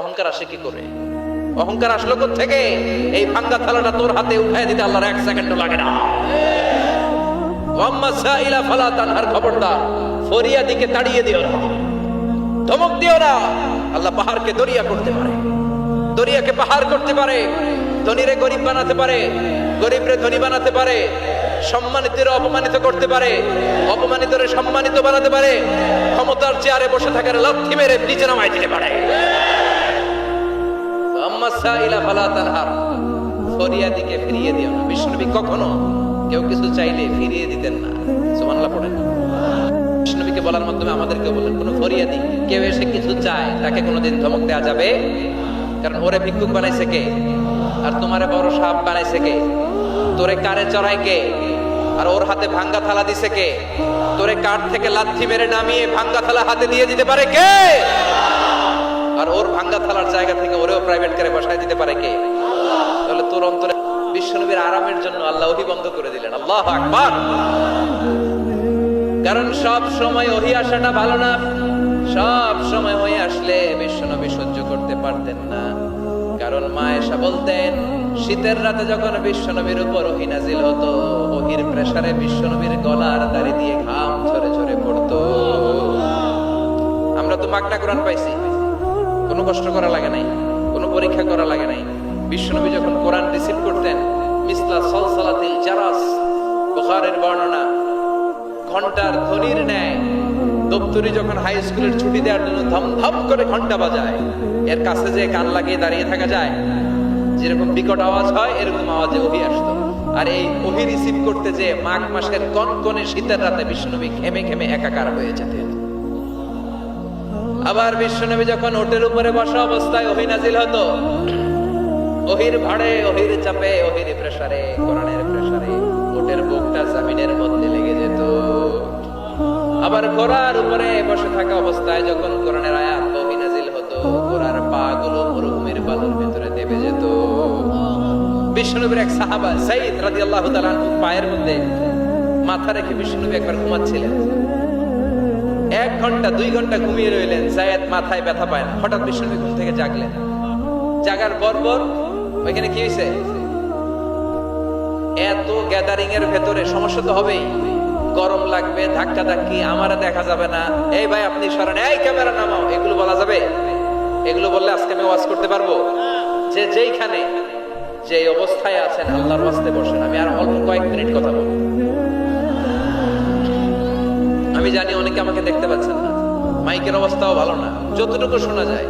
অহংকার আসে কি করে? অহংকার আসলো থেকে এই ভাঙ্গা থালাটা তোর হাতে উঠায় দিতে আল্লাহর এক সেকেন্ডও লাগে না। ফালা তানহার খবরদার, ফরিয়া দিকে তাড়িয়ে দিও না। ধমক দিও না। আল্লাহ পাহাড়কে দরিয়া করতে পারে। দরিয়াকে পাহাড় করতে পারে। ধনীরে গরিব বানাতে পারে। গরিবরে ধনী বানাতে পারে। সম্মানিতের অপমানিত করতে পারে। অপমানিতরে সম্মানিত বানাতে পারে। ক্ষমতার চেয়ারে বসে থাকার লাথি মেরে নিচে নামাই দিতে পারে। দিকে ফিরিয়ে দিও না। কখনো কেউ কিছু চাইলে ফিরিয়ে দিতেন না। পড়েন। বলার মাধ্যমে আমাদেরকে কোনো কেউ এসে কিছু চায়, তাকে কোনোদিন ধমক দেওয়া যাবে? কারণ ওরে ভিক্ষুক বানাইছে কে? আর তোমারে বড় সাপ বানাইছে কে? তোরে কারে চড়াই কে? আর ওর হাতে ভাঙ্গা থালা দিছে কে? তোরে কাঠ থেকে লাথি মেরে নামিয়ে ভাঙ্গা থালা হাতে দিয়ে দিতে পারে কে? আর ওর ভাঙ্গা থালার জায়গা থেকে ওরেও প্রাইভেট কারে বসায় দিতে পারে কে? তাহলে তোর অন্তরে বিশ্বনবীর আরামের জন্য আল্লাহ ওহি বন্ধ করে দিলেন। আল্লাহ আকবার। কারণ সব সময় ওহি আসাটা ভালো না। সব সময় ওহি আসলে বিশ্বনবী সহ্য করতে পারতেন না। কারণ মা এসা বলতেন, শীতের রাতে যখন বিশ্বনবীর উপর ওহি নাজিল হতো, ওহির প্রেসারে বিশ্বনবীর গলার দাড়ি দিয়ে ঘাম ঝরে ঝরে পড়তো। আমরা তো মাগনা কোরআন পাইছি। কোনো কষ্ট করা লাগে নাই, কোনো পরীক্ষা করা লাগে নাই। বিশ্বনবী যখন কোরআন রিসিভ করতেন, মিসলা সলসালাতিল জারাস, বুখারের বর্ণনা, ঘণ্টার ধ্বনির ন্যায়, দপ্তরি যখন হাই স্কুলের ছুটি দেওয়ার জন্য ধমধম করে ঘণ্টা বাজায়, এর কাছে যে কান লাগিয়ে দাঁড়িয়ে থাকা যায়, যেরকম বিকট আওয়াজ হয়, এরকম আওয়াজে আসতো। আর এই ওহি রিসিভ করতে যে মাঘ মাসের কনকনে শীতের রাতে বিষ্ণুনবী ঘেমে ঘেমে একাকার হয়ে যেতেন। আবার বিশ্বনবী যখন ওটের উপরে বসা অবস্থায় ওহি নাজিল হতো, ওহির ভাড়ে, ওহির চাপে, ওহির প্রেসারে, কোরআনের প্রেসারে ওটের বুকটা জামিনের মধ্যে লেগে যেত। আবার ঘোড়ার উপরে বসে থাকা অবস্থায় যখন কোরআনের আয়াত ওহি নাজিল হতো, ঘোড়ার পা গুলো মরুভূমির বালুর ভিতরে দেবে যেত। বিশ্বনবীর এক সাহাবা সাইদ রাদিয়াল্লাহু তাআলা পায়ের মধ্যে মাথা রেখে বিশ্বনবী একবার ঘুমাচ্ছিলেন। এক ঘণ্টা, দুই ঘণ্টা ঘুমিয়ে রইলেন, জায়েদ মাথায় ব্যথা পায় না। হঠাৎ বিষ্ণুবী ঘুম থেকে জাগলেন। জাগার পর পর ওইখানে কি হয়েছে এত গ্যাদারিং এর ভেতরে সমস্যা তো হবেই। গরম লাগবে ধাক্কা ধাক্কি আমারে দেখা যাবে না। এই ভাই, আপনি সরেন এই ক্যামেরা নামাও, এগুলো বলা যাবে? এগুলো বললে আজকে আমি ওয়াজ করতে পারব? যে যেইখানে যে অবস্থায় আছেন, আল্লাহর ওয়াস্তে বসেন। আমি আর অল্প কয়েক মিনিট কথা বলব। আমি জানি অনেকে আমাকে দেখতে পাচ্ছেন না। মাইকের অবস্থাও ভালো না। যতটুকু শোনা যায়,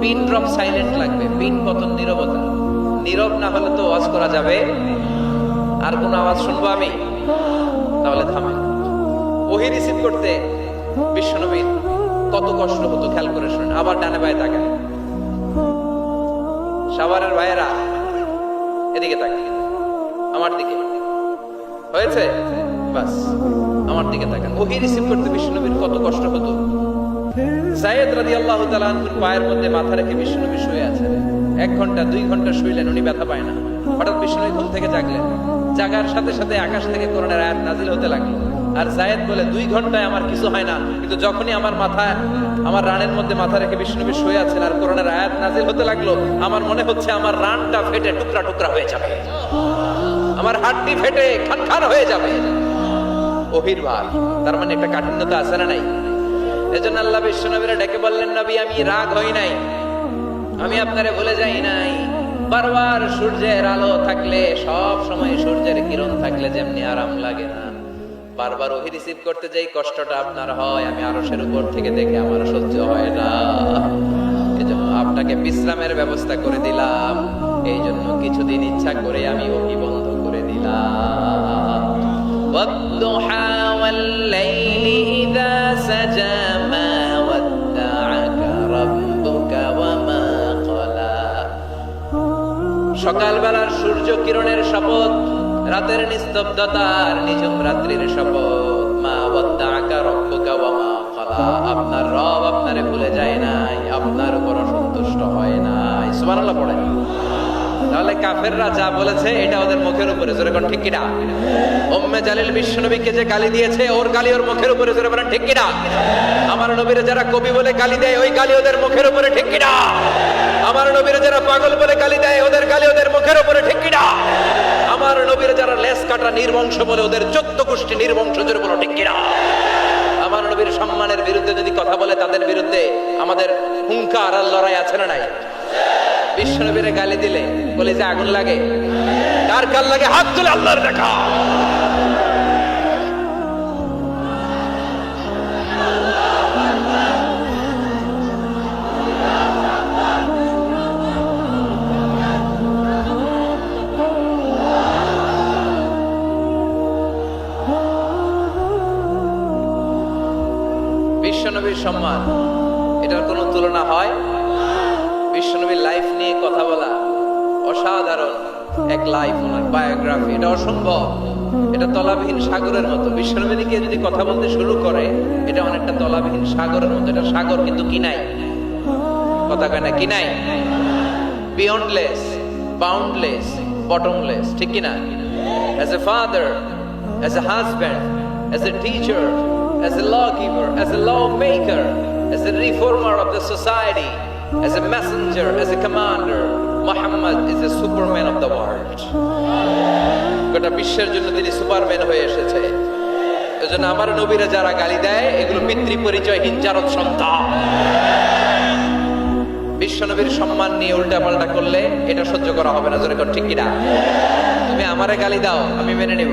পিন ড্রপ সাইলেন্ট লাগবে, পিন পতন নীরবতা। নীরব না হলে তো ওয়াজ করা যাবে। আর কোনো আওয়াজ শুনব আমি? তাহলে থামেন ওহি রিসিভ করতে বিশ্বনবীর কত কষ্ট হতো, খেয়াল করে শুনেন। আবার ডানে বায়ে তাকায়। সাভারের ভাইয়েরা, এদিকে তাকায়। আমার দিকে। হয়েছে? বাস। আমার দিকে তাকান। ওহি রিসিভ করতে বিষ্ণুনবীর কত কষ্ট হতো। তাআলা আনহুর পায়ের মধ্যে মাথা রেখে শুয়ে আছেন। এক ঘণ্টা, দুই ঘণ্টা শুইলেন, উনি ব্যথা পায় না। হঠাৎ ঘুম থেকে জাগলেন। জাগার সাথে সাথে আকাশ থেকে আয়াত নাজিল হতে লাগল। আর জায়েদ বলে, দুই ঘন্টায় আমার কিছু হয় না। কিন্তু যখনই আমার মাথায় আমার রানের মধ্যে মাথা রেখে বিষ্ণুনবী শুয়ে আছেন আর কোরআনের আয়াত নাজিল হতে লাগল, আমার মনে হচ্ছে আমার রানটা ফেটে টুকরা টুকরা হয়ে যাবে। আমার হাড্ডি ফেটে খান খান হয়ে যাবে। ওহির তার মানে একটা কাঠিন্যতা আছে না নাই? এজন্য আল্লাহ বিশ্বনবীরা ডেকে বললেন, নবী, আমি রাগ হই নাই। আমি আপনারে ভুলে যাই নাই। বারবার সূর্যের আলো থাকলে, সব সময় সূর্যের কিরণ থাকলে যেমনি আরাম লাগে না। বারবার ওহি রিসিভ করতে যাই কষ্টটা আপনার হয়, আমি আরশের উপর থেকে দেখে আমার সহ্য হয় না। এজন্য আপনাকে বিশ্রামের ব্যবস্থা করে দিলাম। এই জন্য কিছুদিন ইচ্ছা করে আমি ওহি বন্ধ করে দিলাম। والضحى والليل إذا سجى ما ودعك ربك وما قلى সকালবেলার সূর্য কিরণের শপথ রাতের নিস্তব্ধতার নিঝুম রাত্রির শপথ মা ওয়াদ্দাআকা রব্বুকা ওয়া মা ক্বালা আপনার রব আপনারে ভুলে যায় নাই আপনার উপর অসন্তুষ্ট হয় নাই সুবহানাল্লাহ পড়েন তাহলে কাফেররা যা বলেছে এটা ওদের মুখের উপরে, জোরে কোন ঠিক কিনা? উম্মে জালিল বিশ্ব বিশ্বনবীকে যে গালি দিয়েছে, ওর গালি ওর মুখের উপরে, জোরে বলেন, ঠিক কিনা? আমার নবীরে যারা কবি বলে গালি দেয়, ওই গালি ওদের মুখের উপরে, ঠিক কিনা? যারা পাগল বলে গালি দেয়, ওদের গালি ওদের মুখের উপরে, ঠিক কিনা? আমার নবীর যারা লেস কাটা নির্বংশ বলে, ওদের চোদ্দ গোষ্ঠী নির্বংশ, জোরে বলো, ঠিক কিনা? আমার নবীর সম্মানের বিরুদ্ধে যদি কথা বলে, তাদের বিরুদ্ধে আমাদের হুঙ্কার আর লড়াই আছে না নাই? বিশ্ব নবীরে গালি দিলে, বলে যে আগুন লাগে। কার কার লাগে? হাত তুলে আল্লাহর দেখা। বিশ্বনবীর সম্মান, এটার কোনো তুলনা হয়? বিশ্বনবীর কথা বলা। অসাধারণ এক লাইফ বায়োগ্রাফি এটা অসম্ভব। এটা তলাবিহীন সাগরের মতো। বিশ্বনবী নিয়ে যদি কথা বলতে শুরু করে এটা অনেকটা তলাবিহীন সাগরের মতো। এটা সাগর কিন্তু কি নাই? কথা কয় না কি নাই? বিয়ন্ডলেস বাউন্ডলেস বটমলেস ঠিক কি না as a father as a husband as a teacher as a lawgiver, as a lawmaker, as a reformer of the society, as a messenger, as a commander, Muhammad is a superman of the world. গোটা বিশ্বের জন্য তিনি Superman হয়ে এসেছে। এজন্য আমার নবীরা যারা গালি দেয় এগুলো পিতৃ পরিচয়হীন জারদ সন্তান। বিশ্ব নবীর সম্মান নিয়ে উল্টা পাল্টা করলে এটা সহ্য করা হবে না জোরে কর ঠিক কিনা? তুমি আমারে গালি দাও আমি মেনে নেব।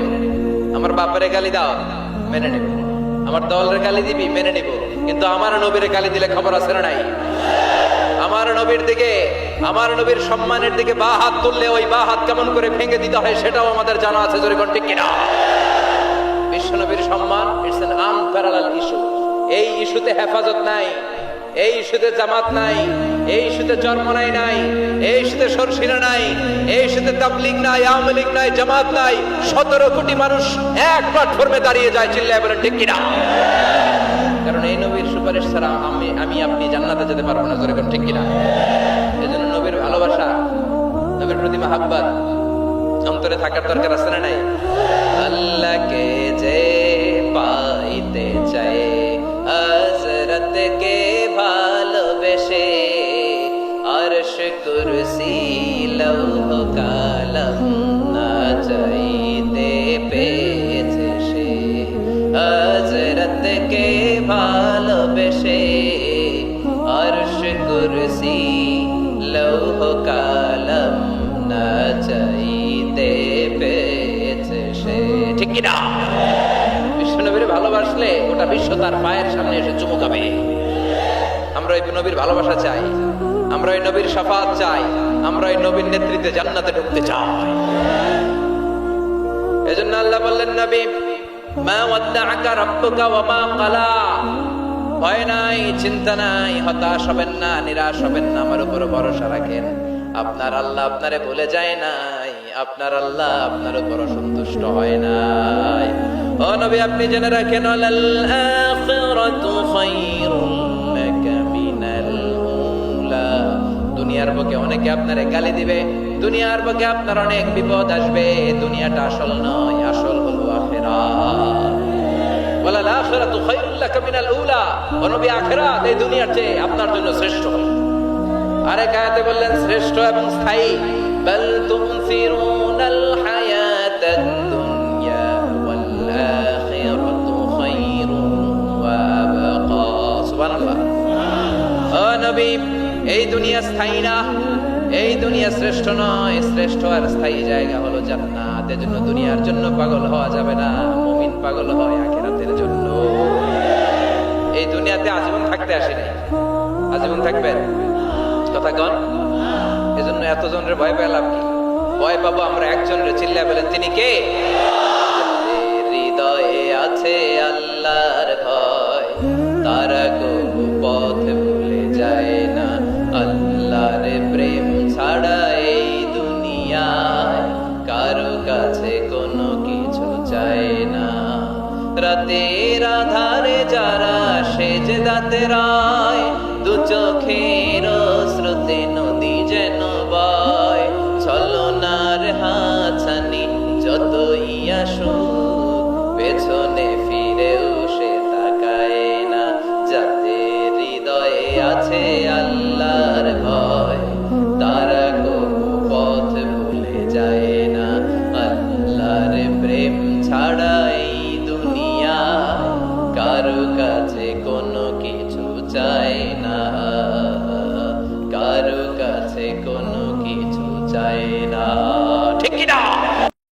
আমার বাপারে গালি দাও মেনে নেব। আমার দলের গালি দিবি মেনে নিব। কিন্তু আমার নবীর গালি দিলে খবর আছে না নাই? আমার নবীর দিকে, আমার নবীর সম্মানের দিকে বা হাত তুললে ওই বা হাত কেমন করে ভেঙে দিতে হয় সেটাও আমাদের জানা আছে, জোরে ঠিক কিনা? বিশ্ব নবীর সম্মান ইটস এন ইস্যু এই ইস্যুতে হেফাজত নাই, এই ইস্যুতে জামাত নাই, এই ইস্যুতে জন্ম নাই নাই, এই ইস্যুতে সরসিনা নাই, এই ইস্যুতে তাবলিগ নাই, আওয়ামী লীগ নাই, জামাত নাই, সতেরো কোটি মানুষ এক প্ল্যাটফর্মে দাঁড়িয়ে যায়, চিল্লায় বলেন ঠিক কিনা? কারণ এই নবীর সুপারিশ ছাড়া আমি আমি আপনি জান্নাতে যেতে পারব না যেরকম ঠিক কিনা? এই জন্য নবীর ভালোবাসা, নবীর প্রতি মাহাব্বাত, অন্তরে থাকার দরকার আছে না নাই? আল্লাহকে যে পাইতে চায় হযরত কে ভালোবেসে আরশ কুরসি, লৌহ কালম না চাইতে ঠিক কি না। বিশ্বনবীর ভালোবাসলে ওটা বিশ্ব তার পায়ের সামনে এসে চুমুকাবে আমরা নবীর ভালোবাসা চাই, আমরা নবীর সাফাত চাই, আমরা নবীর নেতৃত্বে জান্নাতে ঢুকতে চাই। এজন্য আল্লাহ বললেন, নবী, মা ওয়াদ্দাআকা রাব্বুকা ওয়া মা ক্বালা। ভয় নাই, চিন্তা নাই, হতাশ হবেন না, নিরাশ হবেন না, আমার উপর ভরসা রাখেন। আপনার আল্লাহ আপনারে ভুলে যায় নাই আপনার আল্লাহ আপনার উপর সন্তুষ্ট হয় নাই। ও নবী, আপনি জেনে রাখেন দুনিয়ার অনেকে আপনারে গালি দিবে, দুনিয়ার আপনার অনেক বিপদ আসবে, দুনিয়াটা আসল নয়, আসল হলো আখিরাত। ওয়ালাল আখিরাতু খায়রুল লাকা মিনাল উলা। ও নবী এই দুনিয়ার চেয়ে আপনার জন্য শ্রেষ্ঠ। আরেক আয়াতে বললেন, শ্রেষ্ঠ এবং স্থায়ী। তুমসিরুনাল হায়াতাদ দুনিয়া ওয়াল আখিরাতু খায়রুন ওয়া আবকা সুবহানাল্লাহ। ও নবী, এই দুনিয়া স্থায়ী না? এই দুনিয়া শ্রেষ্ঠ নয়। শ্রেষ্ঠ আর স্থায়ী জায়গা হলো জান্নাত। এজন্য দুনিয়ার জন্য পাগল হওয়া যাবে না। মুমিন পাগল হয় আখিরাতের জন্য। এই দুনিয়াতে আজীবন থাকতে আসি নাই আজীবন থাকবেন। কথা কন। এজন্য এতজনের ভয় পেলাম কি? ভয় পাবো আমরা একজনের চিল্লা বলেন, তিনি কে? হৃদয়ে আছে আল্লাহর ভয়। তারা কোনো পথ ভুলে যায় না। আল্লাহর প্রেম ছাড়া এই দুনিয়ায় কারও কাছে কোনো কিছু চায় না। রাতের আধারে যারা সেজে দাতে রায়, দু চোখের স্রোতে